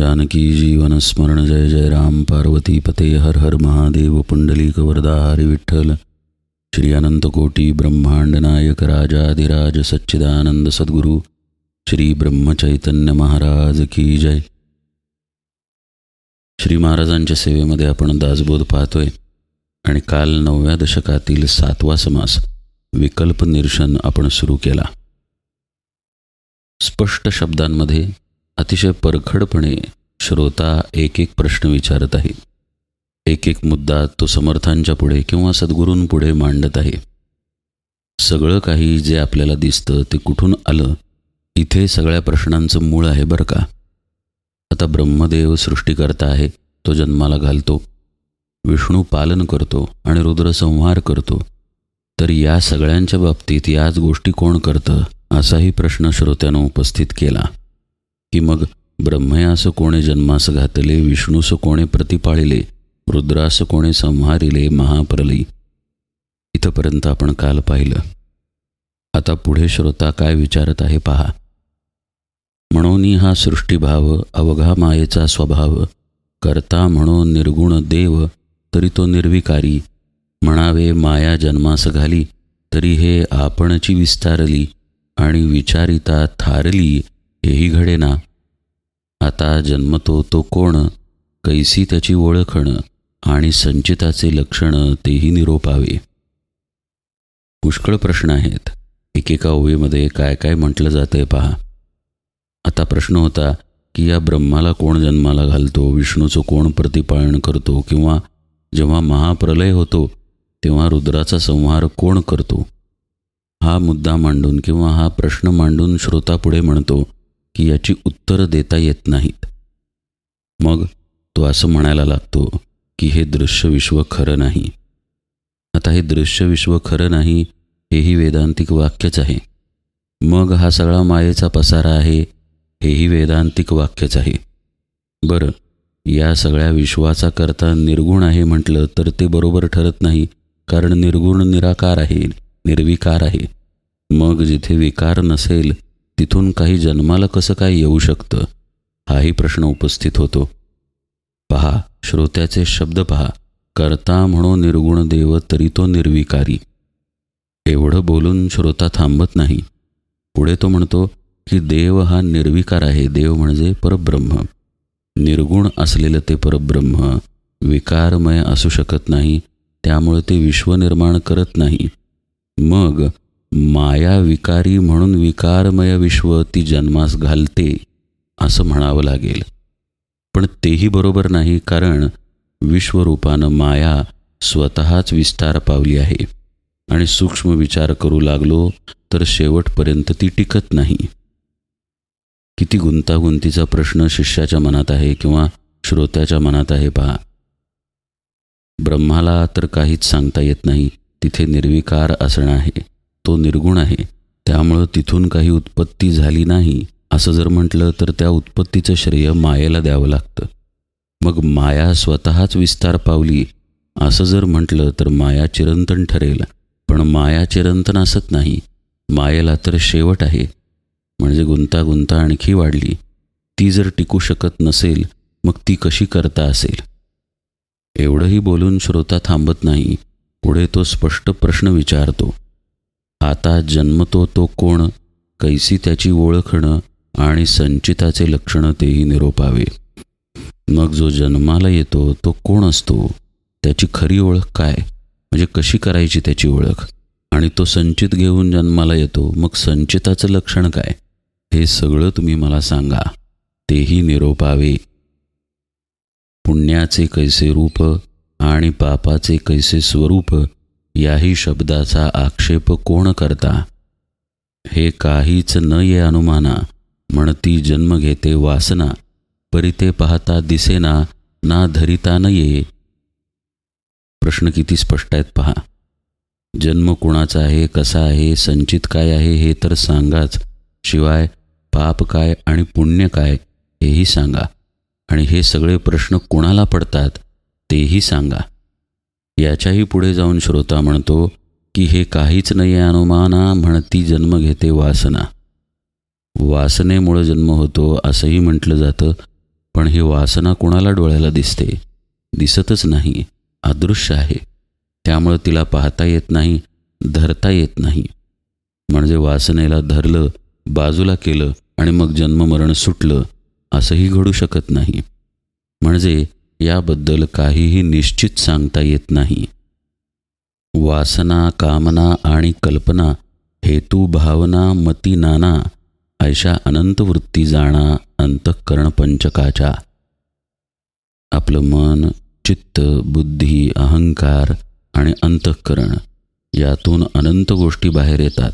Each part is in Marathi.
जानकी जीवन स्मरण जय जय राम। पार्वती पते हर हर महादेव। पुंडलीक वरदा हरी विठ्ठल। श्री अनंत कोटी ब्रह्मांड नायक राजाधिराज सच्चिदानंद सद्गुरू। श्री ब्रह्मचैतन्य महाराज की जय। श्री महाराजांच्या सेवेमध्ये आपण दासबोध पाहतोय आणि काल नवव्या दशकातील सातवा समास विकल्प निरशन आपण सुरू केला. स्पष्ट शब्दांमध्ये अतिशय परखडपणे श्रोता एक एक प्रश्न विचारत आहे. एक एक मुद्दा तो समर्थांच्या पुढे किंवा सद्गुरूंपुढे मांडत आहे. सगळं काही जे आपल्याला दिसतं ते कुठून आलं इथे सगळ्या प्रश्नांचं मूळ आहे बरं का? आता ब्रह्मदेव सृष्टीकर्ता आहे तो जन्माला घालतो. विष्णू पालन करतो आणि रुद्र संहार करतो. तर या सगळ्यांच्या बाबतीत याच गोष्टी कोण करतं असाही प्रश्न श्रोत्यानं उपस्थित केला. की मग ब्रह्मयास कोणे जन्मास घातले विष्णूस कोणे प्रतिपाळिले रुद्रास कोणे संहारिले महाप्रलयी? इथंपर्यंत आपण काल पाहिलं. आता पुढे श्रोता काय विचारत आहे पहा. म्हणून हा सृष्टीभाव अवघा मायेचा स्वभाव करता म्हणून निर्गुण देव तरी तो निर्विकारी. म्हणावे माया जन्मास घाली तरी हे आपणची विस्तारली आणि विचारिता थारली. हेही घडेना. आता जन्मतो तो कोण? कैसी त्याची ओळखण आणि संचिताचे लक्षण तेही निरोपावे. पुष्कळ प्रश्न आहेत. एकेका ओळीमध्ये काय काय म्हटलं जातंय पहा. आता प्रश्न होता की या ब्रह्माला कोण जन्माला घालतो? विष्णूचं कोण प्रतिपालन करतो? किंवा जेव्हा महाप्रलय होतो तेव्हा रुद्राचा संहार कोण करतो? हा मुद्दा मांडून किंवा हा प्रश्न मांडून श्रोता पुढे म्हणतो की याची उत्तरं देता येत नाहीत. मग तो असं म्हणायला लागतो की हे दृश्य विश्व खरं नाही. आता हे दृश्य विश्व खरं नाही हेही वेदांतिक वाक्यच आहे. मग हा सगळा मायेचा पसारा आहे हेही वेदांतिक वाक्यच आहे. बरं या सगळ्या विश्वाचा करता निर्गुण आहे म्हटलं तर ते बरोबर ठरत नाही कारण निर्गुण निराकार आहे निर्विकार आहे. मग जिथे विकार नसेल तिथून काही जन्माला कसं काय येऊ शकतं? हाही प्रश्न उपस्थित होतो. पहा श्रोत्याचे शब्द पहा. करता म्हणो निर्गुण देव तरी तो निर्विकारी. एवढं बोलून श्रोता थांबत नाही. पुढे तो म्हणतो की देव हा निर्विकार आहे. देव म्हणजे परब्रह्म. निर्गुण असलेलं ते परब्रह्म. विकारमय असू शकत नाही. त्यामुळे ते विश्व निर्माण करत नाही. मग माया विकारी म्हणून विकारमय विश्व ती जन्मास घालते असं म्हणावं लागेल. पण तेही बरोबर नाही कारण विश्वरूपानं माया स्वतःच विस्तार पावली आहे. आणि सूक्ष्म विचार करू लागलो तर शेवटपर्यंत ती टिकत नाही. किती गुंतागुंतीचा प्रश्न शिष्याच्या मनात आहे किंवा श्रोत्याच्या मनात आहे पहा. ब्रह्माला तर काहीच सांगता येत नाही तिथे निर्विकार असणं आहे. तो निर्गुण आहे. त्यामुळं तिथून काही उत्पत्ती झाली नाही असं जर म्हटलं तर त्या उत्पत्तीचं श्रेय मायेला द्यावं लागतं. मग माया स्वतःच विस्तार पावली असं जर म्हटलं तर माया चिरंतन ठरेल पण माया चिरंतन असत नाही. मायेला तर शेवट आहे. म्हणजे गुंतागुंता आणखी वाढली. ती जर टिकू शकत नसेल मग ती कशी करता असेल? एवढंही बोलून श्रोता थांबत नाही. पुढे तो स्पष्ट प्रश्न विचारतो. आता जन्मतो तो कोण? कैसी त्याची ओळखणं आणि संचिताचे लक्षणं तेही निरोपावे. मग जो जन्माला येतो तो कोण असतो? त्याची खरी ओळख काय? म्हणजे कशी करायची त्याची ओळख? आणि तो संचित घेऊन जन्माला येतो मग संचिताचं लक्षण काय? हे सगळं तुम्ही मला सांगा. तेही निरोपावे. पुण्याचे कैसे रूप आणि पापाचे कैसे स्वरूप याही शब्दाचा आक्षेप कोण करता? हे काहीच न ये अनुमाना म्हणती जन्म घेते वासना परी ते पाहता दिसेना ना धरिता न ये प्रश्न किती स्पष्ट आहेत पहा. जन्म कुणाचा आहे कसा आहे संचित काय आहे हे तर सांगाच. शिवाय पाप काय आणि पुण्य काय हेही सांगा. आणि हे सगळे प्रश्न कुणाला पडतात तेही सांगा. याच्याही पुढे जाऊन श्रोता म्हणतो की हे काहीच नाही अनुमाना म्हणती जन्म घेते वासना. वासनेमुळं जन्म होतो असंही म्हटलं जातं पण ही वासना कुणाला डोळ्याला दिसते? दिसतच नाही अदृश्य आहे. त्यामुळं तिला पाहता येत नाही धरता येत नाही. म्हणजे वासनेला धरलं बाजूला केलं आणि मग जन्ममरण सुटलं असंही घडू शकत नाही. म्हणजे याबद्दल काहीही निश्चित सांगता येत नाही. वासना कामना आणि कल्पना हेतू भावना मती नाना अशा अनंत वृत्ती जाणा अंतःकरण पंचकाच्या. आपलं मन चित्त बुद्धी अहंकार आणि अंतःकरण यातून अनंत गोष्टी बाहेर येतात.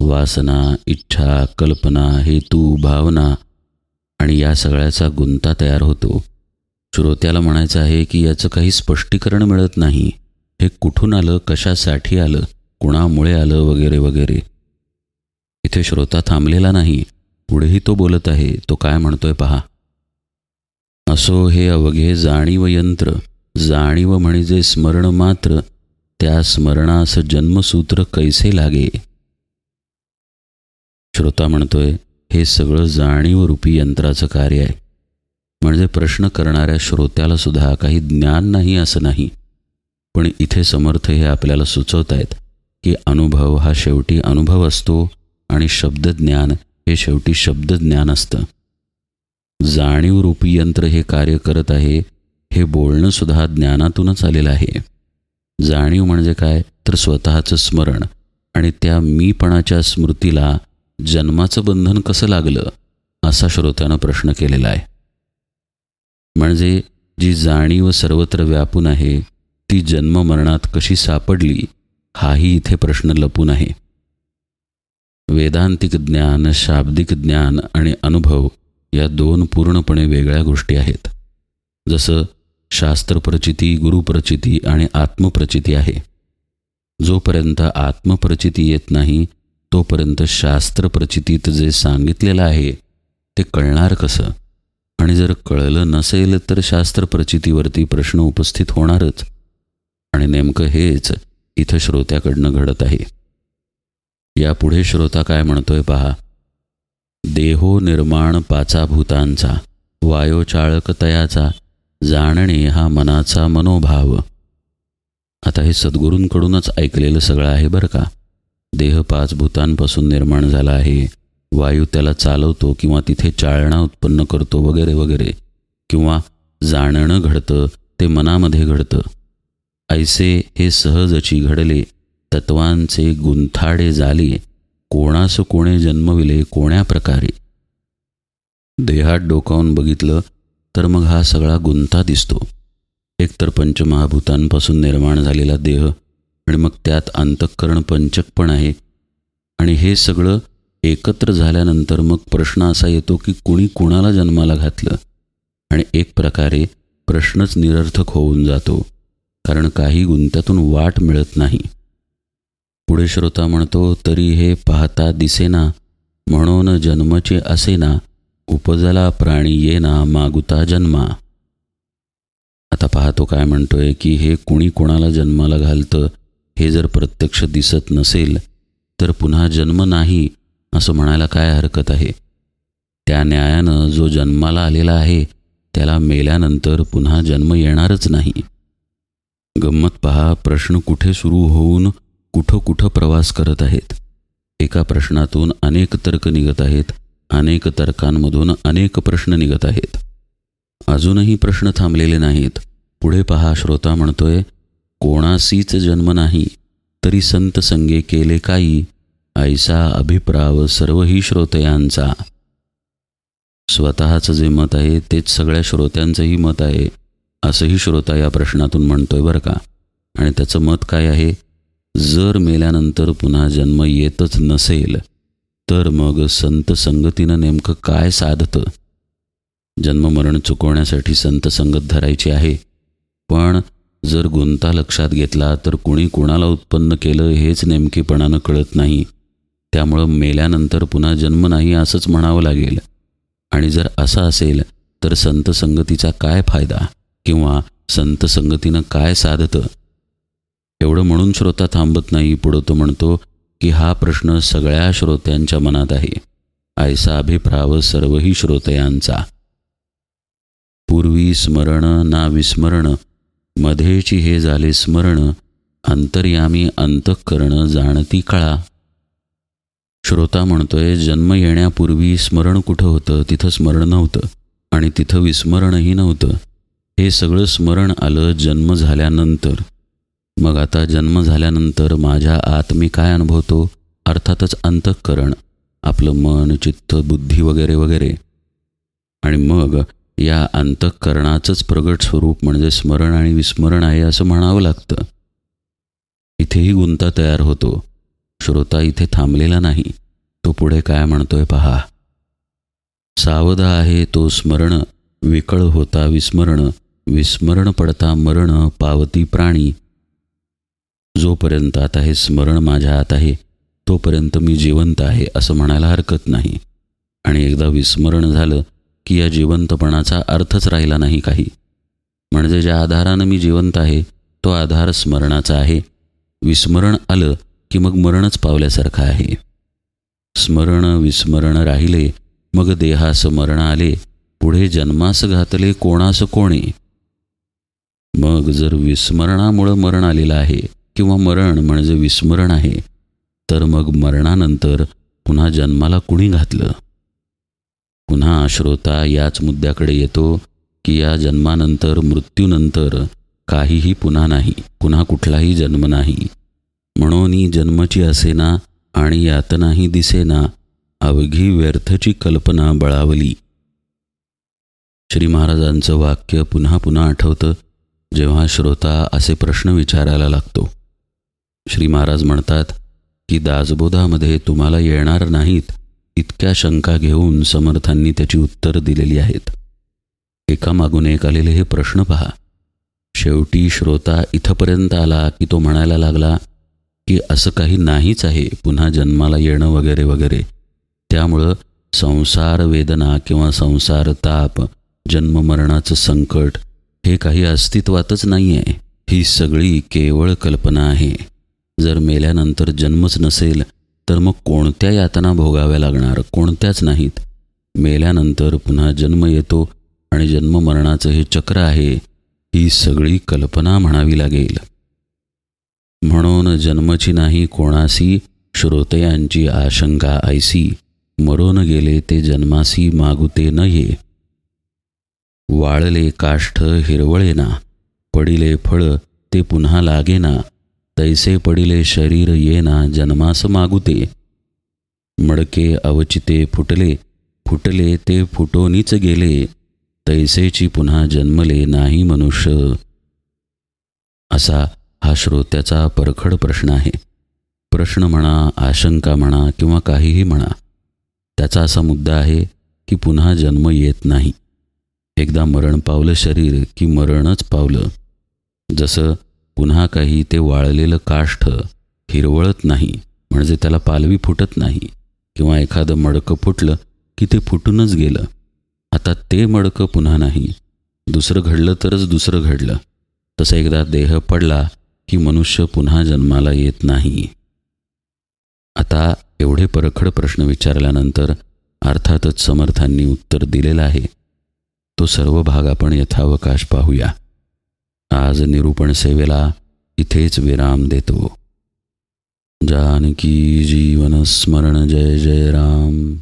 वासना इच्छा कल्पना हेतू भावना आणि या सगळ्याचा गुंता तयार होतो. श्रोत्याला म्हणायचं आहे की याचं काही स्पष्टीकरण मिळत नाही. हे कुठून आलं? कशासाठी आलं? कुणामुळे आलं? वगैरे वगैरे. इथे श्रोता थांबलेला नाही. पुढेही तो बोलत आहे. तो काय म्हणतोय पहा. असो हे अवघे जाणीव यंत्र. जाणीव म्हणजे स्मरण मात्र. त्या स्मरणास जन्मसूत्र कैसे लागे? श्रोता म्हणतोय हे सगळं जाणीवरूपी यंत्राचं कार्य आहे. म्हणजे प्रश्न करणाऱ्या श्रोत्याला सुद्धा काही ज्ञान नाही असं नाही. पण इथे समर्थ हे आपल्याला सुचवत आहेत की अनुभव हा शेवटी अनुभव असतो आणि शब्दज्ञान हे शेवटी शब्दज्ञान असतं. जाणीवरूपी यंत्र हे कार्य करत आहे हे बोलणं सुद्धा ज्ञानातूनच आलेलं आहे. जाणीव म्हणजे काय? तर स्वतःचं स्मरण. आणि त्या मीपणाच्या स्मृतीला जन्माचं बंधन कसं लागलं? असा श्रोत्यानं प्रश्न केलेला आहे. म्हणजे जी जाणीव सर्वत्र व्यापून आहे ती जन्ममरणात कशी सापडली हाही इथे प्रश्न लपून आहे. वेदांतिक ज्ञान शाब्दिक ज्ञान आणि अनुभव या दोन पूर्णपणे वेगळ्या गोष्टी आहेत. जसं शास्त्रप्रचिती गुरुप्रचिती आणि आत्मप्रचिती आहे. जोपर्यंत आत्मप्रचिती येत नाही तोपर्यंत शास्त्रप्रचितीत जे सांगितलेलं आहे ते कळणार कसं? आणि जर कळलं नसेल तर शास्त्रप्रचितीवरती प्रश्न उपस्थित होणारच. आणि नेमकं हेच इथं श्रोत्याकडनं घडत आहे. यापुढे श्रोता काय म्हणतोय पहा. देहो निर्माण पाचा भूतांचा वायोचाळक जाणणे हा मनाचा मनोभाव. आता हे सद्गुरूंकडूनच ऐकलेलं सगळं आहे बरं का? देह पाच भूतांपासून निर्माण झाला आहे. वायू त्याला चालवतो किंवा तिथे चाळणा उत्पन्न करतो वगैरे वगैरे. किंवा जाणणं घडतं ते मनामध्ये घडतं. ऐसे हे सहजची घडले तत्वांचे गुंथाडे झाले कोणास कोणे जन्मविले कोण्या प्रकारे? देहात डोकावून बघितलं तर मग हा सगळा गुंता दिसतो. एकतर पंचमहाभूतांपासून निर्माण झालेला देह आणि मग त्यात अंतःकरण पंचक पण आहे. आणि हे सगळं एकत्र झाल्यानंतर मग प्रश्न असा येतो की कुणी कुणाला जन्माला घातलं? आणि एक प्रकारे प्रश्नच निरर्थक होऊन जातो कारण काही गुंत्यातून वाट मिळत नाही. पुढे श्रोता म्हणतो तरी हे पाहता दिसेना म्हणून जन्मचे असेना उपजला प्राणी येना मागुता जन्मा. आता पाहतो काय म्हणतोय की हे कुणी कुणाला जन्माला घालतं हे जर प्रत्यक्ष दिसत नसेल तर पुन्हा जन्म नाही असं म्हणायला काय हरकत आहे? त्या न्यायानं जो जन्माला आलेला आहे त्याला मेल्यानंतर पुन्हा जन्म येणारच नाही. गंमत पहा प्रश्न कुठे सुरू होऊन कुठं कुठं प्रवास करत आहेत? एका प्रश्नातून अनेक तर्क निघत आहेत अनेक तर्कांमधून अनेक प्रश्न निघत आहेत. अजूनही प्रश्न थांबलेले नाहीत. पुढे पहा श्रोता म्हणतोय कोणासीच जन्म नाही तरी संत संगे केले काही ऐसा अभिप्राव सर्वही श्रोतयांचा. स्वतःचं जे मत आहे तेच सगळ्या श्रोत्यांचंही मत आहे असंही श्रोता या प्रश्नातून म्हणतोय बरं का? आणि त्याचं मत काय आहे? जर मेल्यानंतर पुन्हा जन्म येतच नसेल तर मग संत संगतीनं नेमकं काय साधतं? जन्ममरण चुकवण्यासाठी संत संगत धरायची आहे. पण जर गुंता लक्षात घेतला तर कुणी कुणाला उत्पन्न केलं हेच नेमकेपणानं कळत नाही. त्यामुळं मेल्यानंतर पुन्हा जन्म नाही असंच म्हणावं लागेल. आणि जर असं असेल तर संत संगतीचा काय फायदा किंवा संत संगतीनं काय साधतं? एवढं म्हणून श्रोता थांबत नाही पुढं तो म्हणतो की हा प्रश्न सगळ्या श्रोत्यांच्या मनात आहे. ऐसा अभिप्राव सर्वही श्रोतयांचा. पूर्वी स्मरण ना विस्मरण मध्येची हे झाले स्मरण अंतर्यामी अंतःकरण जाणती कळा. श्रोता म्हणतोय जन्म येण्यापूर्वी स्मरण कुठं होतं? तिथं स्मरण नव्हतं. आणि तिथं विस्मरणही नव्हतं. हे सगळं स्मरण आलं जन्म झाल्यानंतर. मग आता जन्म झाल्यानंतर माझ्या आत मी काय अनुभवतो? अर्थातच अंतःकरण आपलं मन चित्त बुद्धी वगैरे वगैरे. आणि मग या अंतःकरणाचंच प्रगट स्वरूप म्हणजे स्मरण आणि विस्मरण आहे असं म्हणावं लागतं. इथेही गुंता तयार होतो. श्रोता इथे थांबलेला नाही. तो पुढे काय म्हणतोय पहा. सावध आहे तो स्मरण विकळ होता विस्मरण विस्मरण पडता मरण पावती प्राणी. जोपर्यंत आता हे स्मरण माझ्या आत आहे तोपर्यंत मी जिवंत आहे असं म्हणायला हरकत नाही. आणि एकदा विस्मरण झालं की या जिवंतपणाचा अर्थच राहिला नाही काही. म्हणजे ज्या आधारानं मी जिवंत आहे तो आधार स्मरणाचा आहे. विस्मरण आलं की मग मरणच पावल्यासारखं आहे. स्मरण विस्मरण राहिले मग देहास मरण आले पुढे जन्मास घातले कोणास कोणे? मग जर विस्मरणामुळं मरण आलेलं आहे किंवा मरण म्हणजे विस्मरण आहे तर मग मरणानंतर पुन्हा जन्माला कुणी घातलं? पुन्हा श्रोता याच मुद्द्याकडे येतो की या जन्मानंतर मृत्यूनंतर काहीही पुन्हा नाही पुन्हा कुठलाही जन्म नाही. म्हणून जन्मची असेना आणि यातनाही दिसेना अवघी व्यर्थची कल्पना बळावली. श्री महाराजांचं वाक्य पुन्हा पुन्हा आठवतं जेव्हा श्रोता असे प्रश्न विचारायला लागतो. श्री महाराज म्हणतात की दासबोधामध्ये तुम्हाला येणार नाहीत इतक्या शंका घेऊन समर्थांनी त्याची उत्तर दिलेली आहेत. एकामागून एक आलेले हे प्रश्न पहा. शेवटी श्रोता इथंपर्यंत आला की तो म्हणायला लागला की असं काही नाहीच आहे. पुन्हा जन्माला येणं वगैरे वगैरे. त्यामुळं संसार वेदना किंवा संसार ताप जन्ममरणाचं संकट हे काही अस्तित्वातच नाही आहे ही सगळी केवळ कल्पना आहे. जर मेल्यानंतर जन्मच नसेल तर मग कोणत्या यातना भोगाव्या लागणार? कोणत्याच नाहीत. मेल्यानंतर पुन्हा जन्म येतो आणि जन्ममरणाचं हे चक्र आहे. ही सगळी कल्पना म्हणावी लागेल. म्हणून जन्मची नाही कोणासी श्रोतयांची आशंका ऐसी. मरून गेले ते जन्मासी मागुते न ये वाळले काष्ठ हिरवळेना पडिले फळ ते पुन्हा लागेना तैसे पडिले शरीर येना जन्मास मागुते. मडके अवचिते फुटले फुटले ते फुटोनीच गेले तैसेची पुन्हा जन्मले नाही मनुष्य. असा हा श्रोत्याचा परखड प्रश्न आहे. प्रश्न म्हणा आशंका म्हणा किंवा काहीही म्हणा त्याचा असा मुद्दा आहे की पुन्हा जन्म येत नाही. एकदा मरण पावलं शरीर की मरणच पावलं. जसं पुन्हा काही ते वाळलेलं काष्ठ हिरवळत नाही म्हणजे त्याला पालवी फुटत नाही किंवा एखादं मडकं फुटलं की ते फुटूनच गेलं. आता ते मडकं पुन्हा नाही. दुसरं घडलं तरच दुसरं घडलं. तसं एकदा देह पडला की मनुष्य पुन्हा जन्माला येत नाही. आता एवढे परखड प्रश्न विचारल्यानंतर अर्थातच समर्थांनी उत्तर दिलेलं आहे. तो सर्व भाग आपण यथावकाश पाहूया. आज निरूपण सेवेला इथेच विराम देतो. जानकी जीवन स्मरण जय जय राम.